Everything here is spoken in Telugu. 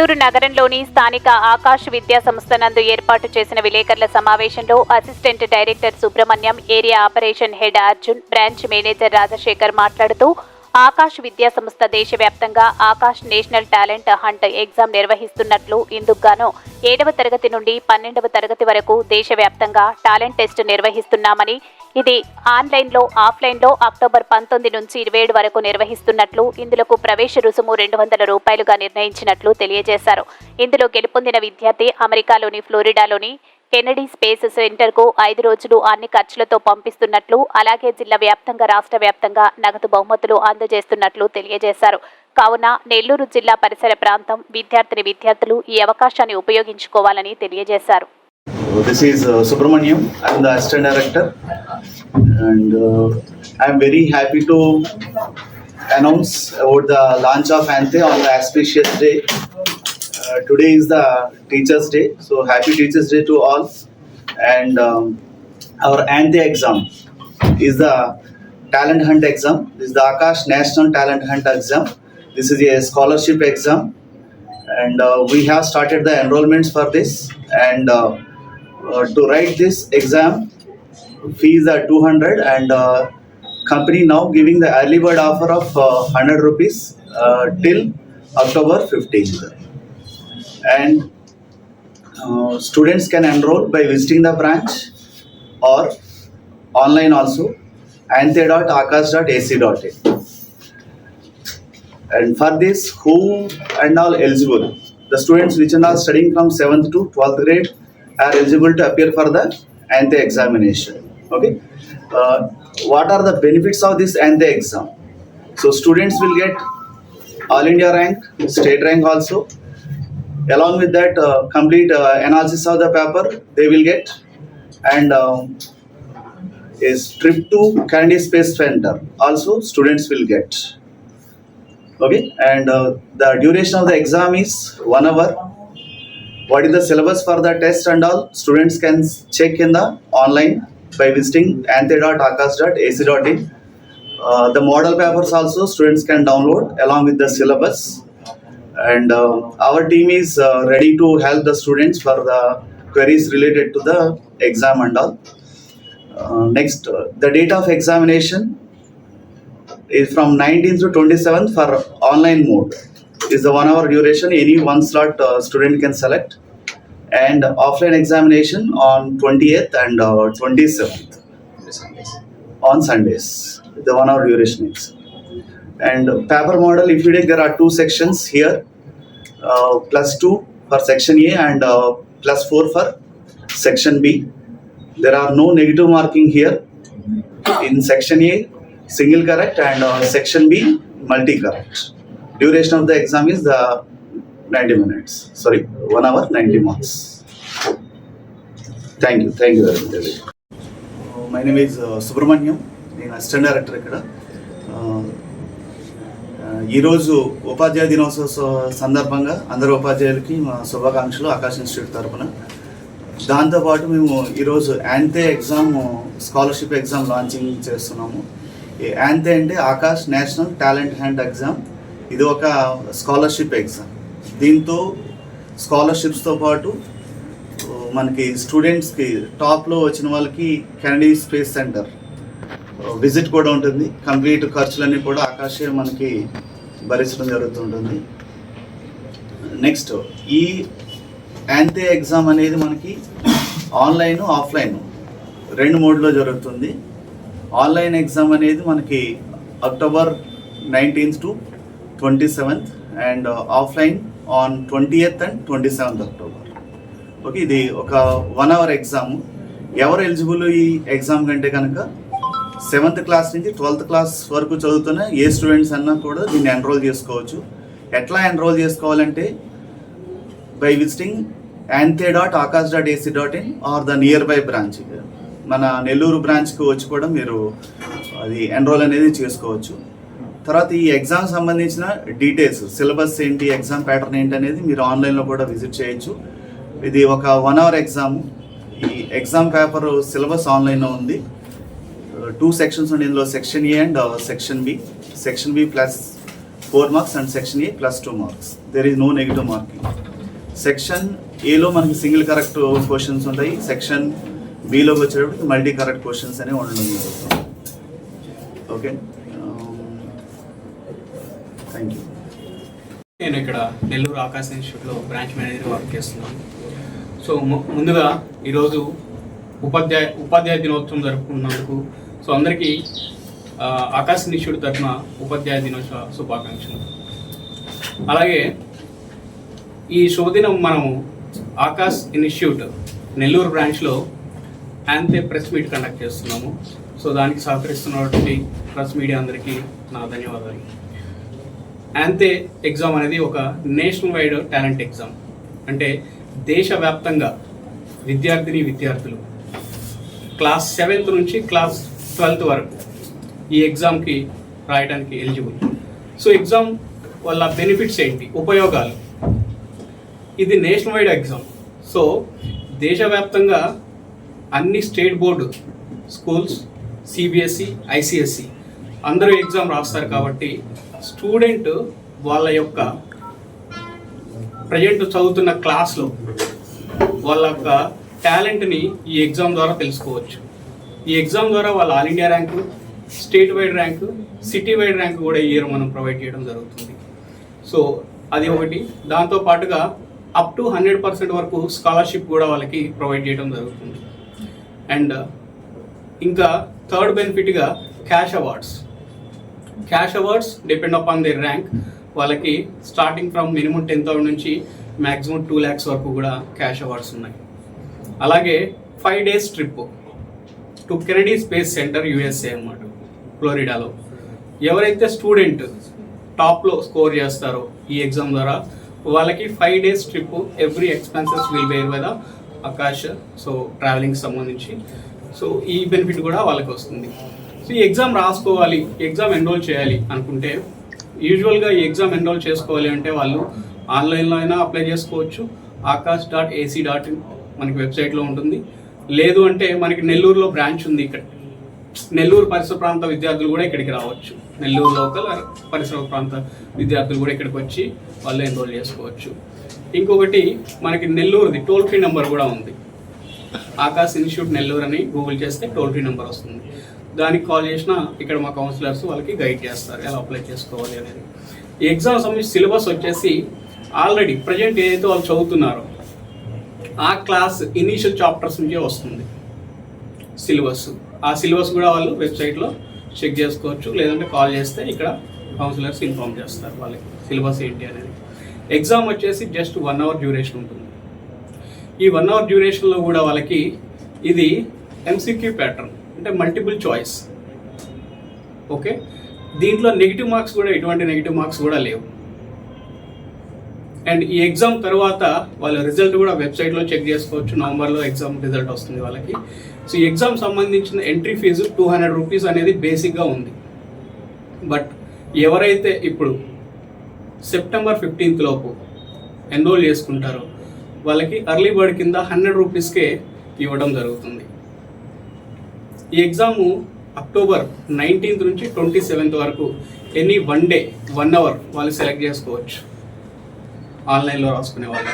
నెల్లూరు నగరంలోని స్థానిక ఆకాశ విద్యా సంస్థ నందు ఏర్పాటు చేసిన విలేకరుల సమావేశంలో assistant director Subrahmanyam area operation head Arjun branch manager Rajasekhar మాట్లాడుతూ ఆకాష్ విద్యా సంస్థ దేశవ్యాప్తంగా Aakash national talent hunt exam నిర్వహిస్తున్నట్లు ఇందుకుగాను ఏడవ తరగతి నుండి పన్నెండవ తరగతి వరకు దేశవ్యాప్తంగా టాలెంట్ టెస్ట్ నిర్వహిస్తున్నామని ఇది ఆన్లైన్లో ఆఫ్లైన్లో అక్టోబర్ పంతొమ్మిది నుంచి ఇరవై ఏడు వరకు నిర్వహిస్తున్నట్లు ఇందులకు ప్రవేశ రుసుము రెండు వందల రూపాయలుగా నిర్ణయించినట్లు తెలియజేశారు. ఇందులో గెలుపొందిన విద్యార్థి అమెరికాలోని ఫ్లోరిడాలోని కెనడీ స్పేస్ సెంటర్కు ఐదు రోజులు అన్ని ఖర్చులతో పంపిస్తున్నట్లు అలాగే జిల్లా వ్యాప్తంగా రాష్ట్ర వ్యాప్తంగా నగదు బహుమతులు అందజేస్తున్నట్లు తెలియజేశారు కావున నెల్లూరు జిల్లా పరిసర ప్రాంతం విద్యార్థిని విద్యార్థులు ఈ అవకాశాన్ని ఉపయోగించుకోవాలని తెలియజేశారు This is uh, Subramaniam. I'm the assistant director, and uh, I'm very happy to announce about the launch of Ante on the auspicious day. Uh, today is the Teachers' Day, so happy Teachers' Day to all. And um, our Ante exam is the talent hunt exam. This is the Akash National Talent Hunt exam. This is a scholarship exam, and uh, we have started the enrollments for this. And uh, uh, to write this exam, fees are 200, and uh, company now giving the early bird offer of uh, 100 rupees uh, till October 15th. And uh, students can enroll by visiting the branch or online also ante.akash.ac.in. And for this, who and all eligible? The students which are studying from 7th to 12th grade are eligible to appear for the ANTE examination. Okay. Uh, what are the benefits of this ANTE exam? So students will get all India rank, state rank also. Along with that, uh, complete uh, analysis of the paper they will get, and um, a trip to Kennedy Space Center also students will get. Okay, and uh, the duration of the exam is one hour. What is the syllabus for the test and all? Students can check in the online by visiting ante.akas.ac.in. Uh, the model papers also students can download along with the syllabus. And uh, our team is uh, ready to help the students for the queries related to the exam and all. Uh, next, uh, the date of examination is from 19th to 27th for online mode. Is the one hour duration. Any one slot uh, student can select. And offline examination on 28th and uh, 27th on sundays. The one hour duration is and paper model if you take there are two sections here uh, plus 2 for section a and uh, plus 4 for section b there are no negative marking here in section a single correct and uh, section b multi correct duration of the exam is the 90 minutes sorry 1 hour 90 marks thank you thank you very much Uh, my name is uh, Subrahmanyam నేను అసిస్టెంట్ డైరెక్టర్ ఇక్కడ Uh, uh, ఈరోజు ఉపాధ్యాయ దినోత్సవ సందర్భంగా అందరు ఉపాధ్యాయులకి మా శుభాకాంక్షలు ఆకాశ ఇన్స్టిట్యూట్ తరపున. దాంతోపాటు మేము ఈరోజు ANTHE exam scholarship exam launching చేస్తున్నాము. ఈ యాంతే అంటే Aakash national talent hunt exam. ఇది ఒక స్కాలర్షిప్ ఎగ్జామ్. దీంతో స్కాలర్షిప్స్తో పాటు మనకి స్టూడెంట్స్కి టాప్లో వచ్చిన వాళ్ళకి కెనడీ స్పేస్ సెంటర్ విజిట్ కూడా ఉంటుంది. కంప్లీట్ ఖర్చులన్నీ కూడా ఆకాశే మనకి భరించడం జరుగుతుంటుంది. నెక్స్ట్ ఈ యాంతే ఎగ్జామ్ అనేది మనకి ఆన్లైన్ ఆఫ్లైన్ రెండు మోడ్లో జరుగుతుంది. ఆన్లైన్ ఎగ్జామ్ అనేది మనకి October nineteenth to twenty seventh and offline on twenty eighth and twenty seventh October okay ఇది ఒక వన్ అవర్ ఎగ్జామ్ ఎవరు ఎలిజిబుల్ ఈ ఎగ్జామ్ కంటే కనుక? సెవెంత్ క్లాస్ నుంచి ట్వెల్త్ క్లాస్ వరకు చదువుతున్న ఏ స్టూడెంట్స్ అన్నా కూడా దీన్ని ఎన్రోల్ చేసుకోవచ్చు. ఎట్లా ఎన్రోల్ చేసుకోవాలంటే by visiting ANTHE dot Aakash dot AC dot in or the nearby branch మన నెల్లూరు బ్రాంచ్కి వచ్చి కూడా మీరు అది ఎన్రోల్ అనేది చేసుకోవచ్చు. తర్వాత ఈ ఎగ్జామ్ సంబంధించిన డీటెయిల్స్ సిలబస్ ఏంటి ఎగ్జామ్ ప్యాటర్న్ ఏంటి అనేది మీరు ఆన్లైన్లో కూడా విజిట్ చేయొచ్చు. ఇది ఒక వన్ అవర్ ఎగ్జామ్ ఈ ఎగ్జామ్ పేపర్ సిలబస్ ఆన్లైన్లో ఉంది. టూ సెక్షన్స్ ఉండే ఇందులో section A and section B section B plus four marks and section A plus two marks there is no negative marking section ఏలో మనకి సింగిల్ కరెక్ట్ క్వశ్చన్స్ ఉంటాయి. సెక్షన్ బిలోకి వచ్చేటప్పటికి మల్టీ కరెక్ట్ క్వశ్చన్స్ అనేవి ఉండడం జరుగుతుంది. ఓకే థ్యాంక్ యూ నేను ఇక్కడ నెల్లూరు ఆకాశ ఇన్స్టిట్యూట్లో బ్రాంచ్ మేనేజర్ వర్క్ చేస్తున్నాను. సో ముందుగా ఈరోజు ఉపాధ్యాయ ఉపాధ్యాయ దినోత్సవం జరుపుకున్నందుకు సో అందరికీ ఆకాశ నిష్యుడి తరఫున ఉపాధ్యాయ దినోత్సవ శుభాకాంక్షలు. అలాగే ఈ శుభదినం మనము ఆకాశ్ ఇన్స్టిట్యూట్ నెల్లూరు బ్రాంచ్లో యాంతే ప్రెస్ మీట్ కండక్ట్ చేస్తున్నాము. సో దానికి సహకరిస్తున్నటువంటి ప్రెస్ మీడియా అందరికీ నా ధన్యవాదాలు. యాంతే ఎగ్జామ్ అనేది ఒక నేషనల్ వైడ్ టాలెంట్ ఎగ్జామ్. అంటే దేశవ్యాప్తంగా విద్యార్థిని విద్యార్థులు. క్లాస్ సెవెంత్ నుంచి క్లాస్ ట్వెల్త్ వరకు ఈ ఎగ్జామ్కి రాయడానికి ఎలిజిబుల్ సో ఎగ్జామ్ వల్ల బెనిఫిట్స్ ఏంటి? ఉపయోగాలు. ఇది నేషనల్ వైడ్ ఎగ్జామ్ సో దేశవ్యాప్తంగా అన్ని state board schools CBSE ICSE అందరూ ఎగ్జామ్ రాస్తారు కాబట్టి స్టూడెంట్ వాళ్ళ యొక్క ప్రజెంట్ చదువుతున్న క్లాస్లో వాళ్ళ యొక్క టాలెంట్ని ఈ ఎగ్జామ్ ద్వారా తెలుసుకోవచ్చు. ఈ ఎగ్జామ్ ద్వారా వాళ్ళ all India rank state wide rank city wide rank కూడా ఈ ఇయర్ మనం ప్రొవైడ్ చేయడం జరుగుతుంది. సో అది ఒకటి. దాంతో పాటుగా అప్ టు హండ్రెడ్ పర్సెంట్ వరకు స్కాలర్షిప్ కూడా వాళ్ళకి ప్రొవైడ్ చేయడం జరుగుతుంది. అండ్ ఇంకా third బెనిఫిట్గా cash awards. Cash awards depend upon the rank. వాళ్ళకి starting from minimum ten thousand నుంచి మ్యాక్సిమం టూ ల్యాక్స్ వరకు కూడా క్యాష్ అవార్డ్స్ ఉన్నాయి. అలాగే five days trip. To Kennedy space centre USA అన్నమాట ఫ్లోరిడాలో. ఎవరైతే స్టూడెంట్ టాప్లో స్కోర్ చేస్తారో ఈ ఎగ్జామ్ ద్వారా వాళ్ళకి five days trip every expenses will bear by the Aakash so travelling సంబంధించి. సో ఈ బెనిఫిట్ కూడా వాళ్ళకి వస్తుంది. సో ఈ ఎగ్జామ్ రాసుకోవాలి ఎగ్జామ్ ఎన్రోల్ చేయాలి అనుకుంటే యూజువల్గా ఈ ఎగ్జామ్ ఎన్రోల్ చేసుకోవాలి అంటే వాళ్ళు ఆన్లైన్లో అయినా అప్లై చేసుకోవచ్చు. Aakash dot AC dot in మనకి వెబ్సైట్లో ఉంటుంది. లేదు అంటే మనకి నెల్లూరులో బ్రాంచ్ ఉంది ఇక్కడ. నెల్లూరు పరిసర ప్రాంత విద్యార్థులు కూడా ఇక్కడికి రావచ్చు. నెల్లూరు లోకల్ పరిసర ప్రాంత విద్యార్థులు కూడా ఇక్కడికి వచ్చి వాళ్ళు ఎన్రోల్ చేసుకోవచ్చు. ఇంకొకటి మనకి నెల్లూరుది టోల్ ఫ్రీ నెంబర్ కూడా ఉంది. ఆకాశ్ ఇన్స్టిట్యూట్ నెల్లూరు అని గూగుల్ చేస్తే టోల్ ఫ్రీ నెంబర్ వస్తుంది. దానికి కాల్ చేసినా ఇక్కడ మా కౌన్సిలర్స్ వాళ్ళకి గైడ్ చేస్తారు. ఎలా అప్లై చేసుకోవాలి అనేది. ఎగ్జామ్ సంబంధించి సిలబస్ వచ్చేసి ఆల్రెడీ ప్రజెంట్ ఏదైతే వాళ్ళు చదువుతున్నారో ఆ క్లాస్ ఇనీషియల్ చాప్టర్స్ నుంచే వస్తుంది. సిలబస్. ఆ సిలబస్ కూడా వాళ్ళు వెబ్సైట్లో చెక్ చేసుకోవచ్చు. లేదంటే కాల్ చేస్తే ఇక్కడ కౌన్సిలర్స్ ఇన్ఫార్మ్ చేస్తారు వాళ్ళకి సిలబస్ ఏంటి అనేది. ఎగ్జామ్ వచ్చేసి జస్ట్ వన్ అవర్ డ్యూరేషన్ ఉంటుంది. ఈ వన్ అవర్ డ్యూరేషన్లో కూడా వాళ్ళకి ఇది ఎంసీక్యూ ప్యాటర్న్ అంటే మల్టిపుల్ చాయిస్. ఓకే? దీంట్లో నెగిటివ్ మార్క్స్ కూడా ఎటువంటి నెగిటివ్ మార్క్స్ కూడా లేవు. అండ్ ఈ ఎగ్జామ్ తర్వాత వాళ్ళ రిజల్ట్ కూడా వెబ్సైట్లో చెక్ చేసుకోవచ్చు. నవంబర్లో ఎగ్జామ్ రిజల్ట్ వస్తుంది వాళ్ళకి. సో ఈ ఎగ్జామ్ సంబంధించిన entry fee two hundred rupees అనేది బేసిక్గా ఉంది. బట్ ఎవరైతే ఇప్పుడు సెప్టెంబర్ ఫిఫ్టీన్త్ లోపు ఎన్రోల్ చేసుకుంటారో వాళ్ళకి అర్లీ బర్డ్ కింద హండ్రెడ్ రూపీస్కే ఇవ్వడం జరుగుతుంది. ఈ ఎగ్జాము అక్టోబర్ నైన్టీన్త్ నుంచి ట్వంటీ సెవెంత్ వరకు any one day one hour వాళ్ళు సెలెక్ట్ చేసుకోవచ్చు. ఆన్లైన్లో రాసుకునే వాళ్ళు